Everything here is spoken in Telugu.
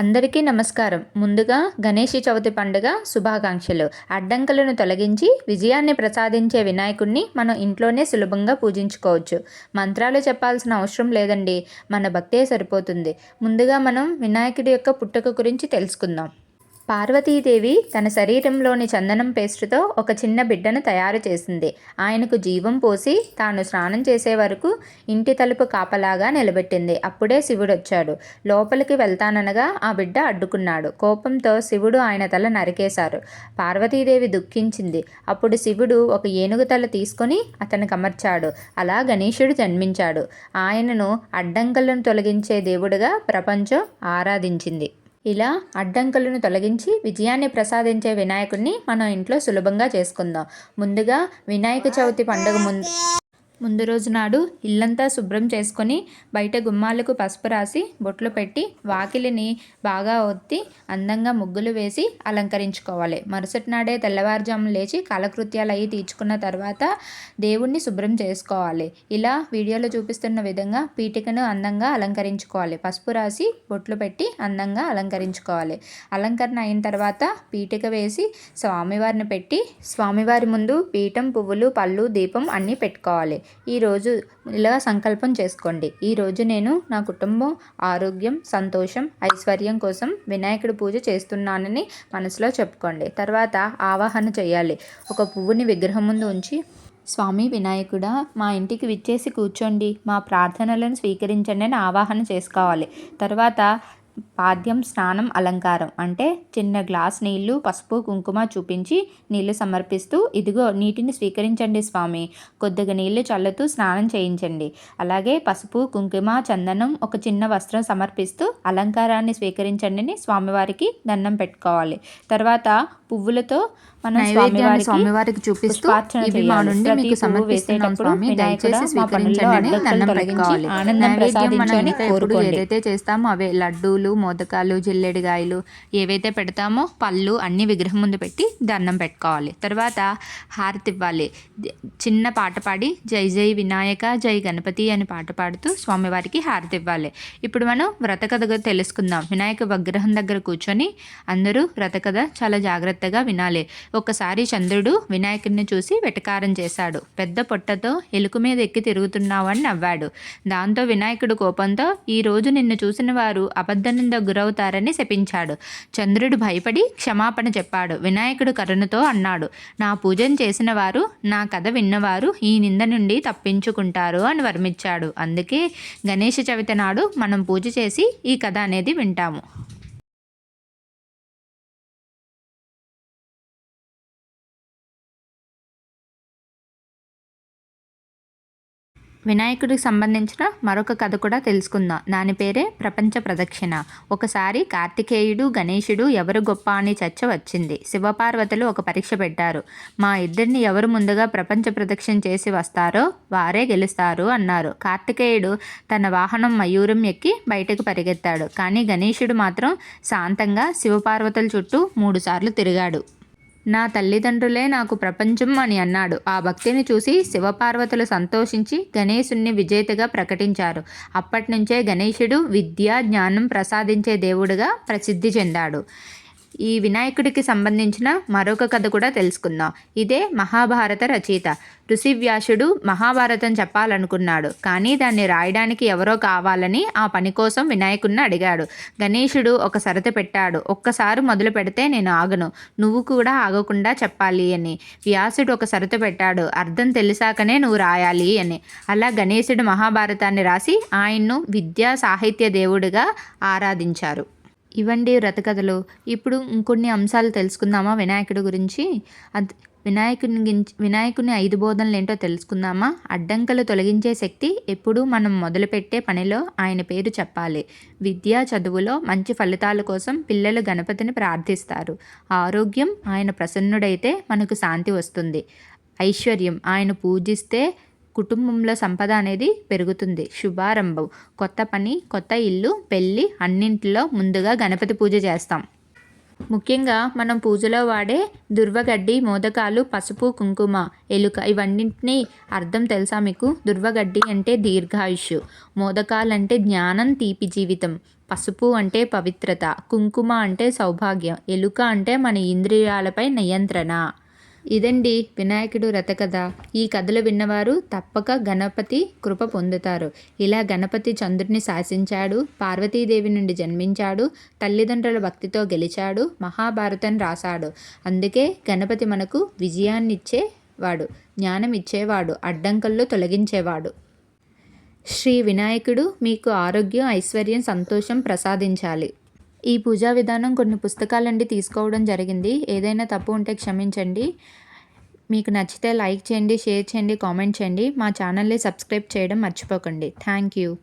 అందరికీ నమస్కారం. ముందుగా గణేష్ చవితి పండుగ శుభాకాంక్షలు. అడ్డంకులను తొలగించి విజయాన్ని ప్రసాదించే వినాయకుడిని మనం ఇంట్లోనే సులభంగా పూజించుకోవచ్చు. మంత్రాలు చెప్పాల్సిన అవసరం లేదండి. మన భక్తే సరిపోతుంది. ముందుగా మనం వినాయకుడి యొక్క పుట్టుక గురించి తెలుసుకుందాం. పార్వతీదేవి తన శరీరంలోని చందనం పేస్టుతో ఒక చిన్న బిడ్డను తయారు చేసింది. ఆయనకు జీవం పోసి తాను స్నానం చేసే వరకు ఇంటి తలుపు కాపలాగా నిలబెట్టింది. అప్పుడే శివుడు వచ్చాడు లోపలికి వెళ్తాననగా ఆ బిడ్డ అడ్డుకున్నాడు. కోపంతో శివుడు ఆయన తల నరికేశారు. పార్వతీదేవి దుఃఖించింది. అప్పుడు శివుడు ఒక ఏనుగు తల తీసుకొని అతనికి అమర్చాడు అలా గణేశుడు జన్మించాడు. ఆయనను అడ్డంకలను తొలగించే దేవుడుగా ప్రపంచం ఆరాధించింది. ఇలా అడ్డంకులను తొలగించి విజయాన్ని ప్రసాదించే వినాయకుడిని మనం ఇంట్లో సులభంగా చేసుకుందాం. ముందుగా వినాయక చవితి పండుగ ముందు ముందు రోజు నాడు ఇల్లంతా శుభ్రం చేసుకొని బయట గుమ్మాలకు పసుపు రాసి బొట్లు పెట్టి వాకిలిని బాగా ఒత్తి అందంగా ముగ్గులు వేసి అలంకరించుకోవాలి. మరుసటి నాడే తెల్లవారుజాము లేచి కాలకృత్యాలు అవి తీర్చుకున్న తర్వాత దేవుణ్ణి శుభ్రం చేసుకోవాలి. ఇలా వీడియోలో చూపిస్తున్న విధంగా పీటికను అందంగా అలంకరించుకోవాలి. పసుపు రాసి బొట్లు పెట్టి అందంగా అలంకరించుకోవాలి. అలంకరణ అయిన తర్వాత పీటిక వేసి స్వామివారిని పెట్టి స్వామివారి ముందు పీఠం పువ్వులు పళ్ళు దీపం అన్నీ పెట్టుకోవాలి. ఈరోజు ఇలా సంకల్పం చేసుకోండి. ఈరోజు నేను నా కుటుంబం ఆరోగ్యం సంతోషం ఐశ్వర్యం కోసం వినాయకుడి పూజ చేస్తున్నానని మనసులో చెప్పుకోండి. తర్వాత ఆవాహన చేయాలి. ఒక పువ్వుని విగ్రహం ముందు ఉంచి స్వామి వినాయకుడా మా ఇంటికి విచ్చేసి కూర్చోండి. మా ప్రార్థనలను స్వీకరించండి అని ఆవాహన చేసుకోవాలి. తర్వాత పాద్యం స్నానం అలంకారం అంటే చిన్న గ్లాస్ నీళ్ళు పసుపు కుంకుమ చూపించి నీళ్ళు సమర్పిస్తూ ఇదిగో నీటిని స్వీకరించండి స్వామి. కొద్దిగా నీళ్ళు చల్లుతూ స్నానం చేయించండి. అలాగే పసుపు కుంకుమ చందనం ఒక చిన్న వస్త్రం సమర్పిస్తూ అలంకారాన్ని స్వీకరించండి అని స్వామివారికి దండం పెట్టుకోవాలి. తర్వాత పువ్వులతో మనం స్వామివారికి స్వామివారికి చూపిస్తూ ఇవి మా. నుండి మీకు సమర్పిస్తున్నాం స్వామి. దయచేసి స్వీకరించండి దండం పెట్టుకోవాలి. ఆనందం ప్రసాదించని కోరుకోండి. ఏదైతే చేస్తామో అవే లడ్డూలు మోదకాలు జిల్లెడిగాయలు ఏవైతే పెడతామో పళ్ళు అన్ని విగ్రహం ముందు పెట్టి దండం పెట్టుకోవాలి. తర్వాత హారతి ఇవ్వాలి. చిన్న పాట పాడి జై జై వినాయక జై గణపతి అని పాట పాడుతూ స్వామివారికి హారతి ఇవ్వాలి. ఇప్పుడు మనం వ్రతకథ తెలుసుకుందాం. వినాయక విగ్రహం దగ్గర కూర్చొని అందరూ వ్రతకథ చాలా జాగ్రత్తగా వినాలి. ఒకసారి చంద్రుడు వినాయకుడిని చూసి వెటకారం చేశాడు. పెద్ద పొట్టతో ఎలుక మీద ఎక్కి తిరుగుతున్నావని నవ్వాడు. దాంతో వినాయకుడు కోపంతో ఈ రోజు నిన్ను చూసిన వారు అబద్ధనింద గురవుతారని శపించాడు. చంద్రుడు భయపడి క్షమాపణ చెప్పాడు. వినాయకుడు కరుణతో అన్నాడు నా పూజను చేసిన వారు నా కథ విన్నవారు ఈ నింద నుండి తప్పించుకుంటారు అని వర్మించాడు అందుకే గణేష చవితి నాడు మనం పూజ చేసి ఈ కథ అనేది వింటాము. వినాయకుడికి సంబంధించిన మరొక కథ కూడా తెలుసుకుందాం. దాని పేరే ప్రపంచ ప్రదక్షిణ. ఒకసారి కార్తికేయుడు గణేశుడు ఎవరు గొప్ప అని చర్చ వచ్చింది. శివపార్వతులు ఒక పరీక్ష పెట్టారు. మా ఇద్దరిని ఎవరు ముందుగా ప్రపంచ ప్రదక్షిణ చేసి వస్తారో వారే గెలుస్తారు అన్నారు. కార్తికేయుడు తన వాహనం మయూరం ఎక్కి బయటకు పరిగెత్తాడు. కానీ గణేశుడు మాత్రం శాంతంగా శివపార్వతుల చుట్టూ మూడుసార్లు తిరిగాడు. నా తల్లిదండ్రులే నాకు ప్రపంచం అని అన్నాడు. ఆ భక్తిని చూసి శివపార్వతులు సంతోషించి గణేశుణ్ణి విజేతగా ప్రకటించారు. అప్పటి నుంచే గణేశుడు విద్య జ్ఞానం ప్రసాదించే దేవుడుగా ప్రసిద్ధి చెందాడు. ఈ వినాయకుడికి సంబంధించిన మరొక కథ కూడా తెలుసుకుందాం. ఇదే మహాభారత రచయిత. ఋషివ్యాసుడు మహాభారతం చెప్పాలనుకున్నాడు. కానీ దాన్ని రాయడానికి ఎవరో కావాలని ఆ పని కోసం వినాయకుడిని అడిగాడు. గణేశుడు ఒక సరత పెట్టాడు. ఒక్కసారి మొదలు పెడితే నేను ఆగను. నువ్వు కూడా ఆగకుండా చెప్పాలి అని. వ్యాసుడు ఒక సరత పెట్టాడు. అర్థం తెలిసాకనే నువ్వు రాయాలి అని. అలా గణేశుడు మహాభారతాన్ని రాసి ఆయన్ను విద్యా సాహిత్య దేవుడిగా ఆరాధించారు. ఇవండి వ్రతకథలు. ఇప్పుడు ఇంకొన్ని అంశాలు తెలుసుకుందామా వినాయకుడి గురించి? అది వినాయకుని గురించి వినాయకుని ఐదు బోధనలు ఏంటో తెలుసుకుందామా? అడ్డంకులు తొలగించే శక్తి ఎప్పుడూ మనం మొదలుపెట్టే పనిలో ఆయన పేరు చెప్పాలి. విద్య చదువులో మంచి ఫలితాల కోసం పిల్లలు గణపతిని ప్రార్థిస్తారు. ఆరోగ్యం ఆయన ప్రసన్నుడైతే మనకు శాంతి వస్తుంది. ఐశ్వర్యం ఆయన పూజిస్తే కుటుంబంలో సంపద అనేది పెరుగుతుంది. శుభారంభం. కొత్త పని కొత్త ఇల్లు పెళ్ళి అన్నింటిలో ముందుగా గణపతి పూజ చేస్తాం. ముఖ్యంగా మనం పూజలో వాడే దుర్వగడ్డి మోదకాలు పసుపు కుంకుమ ఎలుక ఇవన్నింటినీ అర్థం తెలుసా మీకు? దుర్వగడ్డి అంటే దీర్ఘాయుష్. మోదకాలు అంటే జ్ఞానం తీపి జీవితం. పసుపు అంటే పవిత్రత. కుంకుమ అంటే సౌభాగ్యం. ఎలుక అంటే మన ఇంద్రియాలపై నియంత్రణ. ఇదండి వినాయకుడు రథకథ. ఈ కథలు విన్నవారు తప్పక గణపతి కృప పొందుతారు. ఇలా గణపతి చంద్రుడిని శాసించాడు పార్వతీదేవి నుండి జన్మించాడు తల్లిదండ్రుల భక్తితో గెలిచాడు మహాభారతం రాశాడు. అందుకే గణపతి మనకు విజయాన్ని ఇచ్చేవాడు జ్ఞానం ఇచ్చేవాడు అడ్డంకల్లో తొలగించేవాడు. శ్రీ వినాయకుడు మీకు ఆరోగ్యం ఐశ్వర్యం సంతోషం ప్రసాదించాలి. ఈ పూజా విధానం కొన్ని పుస్తకాలండి తీసుకోవడం జరిగింది. ఏదైనా తప్పు ఉంటే క్షమించండి. మీకు నచ్చితే లైక్ చేయండి షేర్ చేయండి కామెంట్ చేయండి. మా ఛానల్ని సబ్స్క్రైబ్ చేయడం మర్చిపోకండి. Thank you.